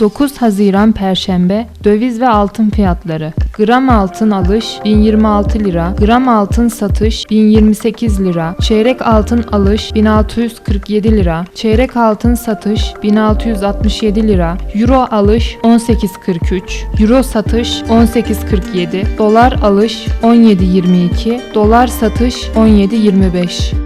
9 Haziran Perşembe Döviz ve altın fiyatları. Gram altın alış 1026 lira. Gram altın satış 1028 lira. Çeyrek altın alış 1647 lira. Çeyrek altın satış 1667 lira. Euro alış 18.43 Euro satış 18.47 Dolar alış 17.22 Dolar satış 17.25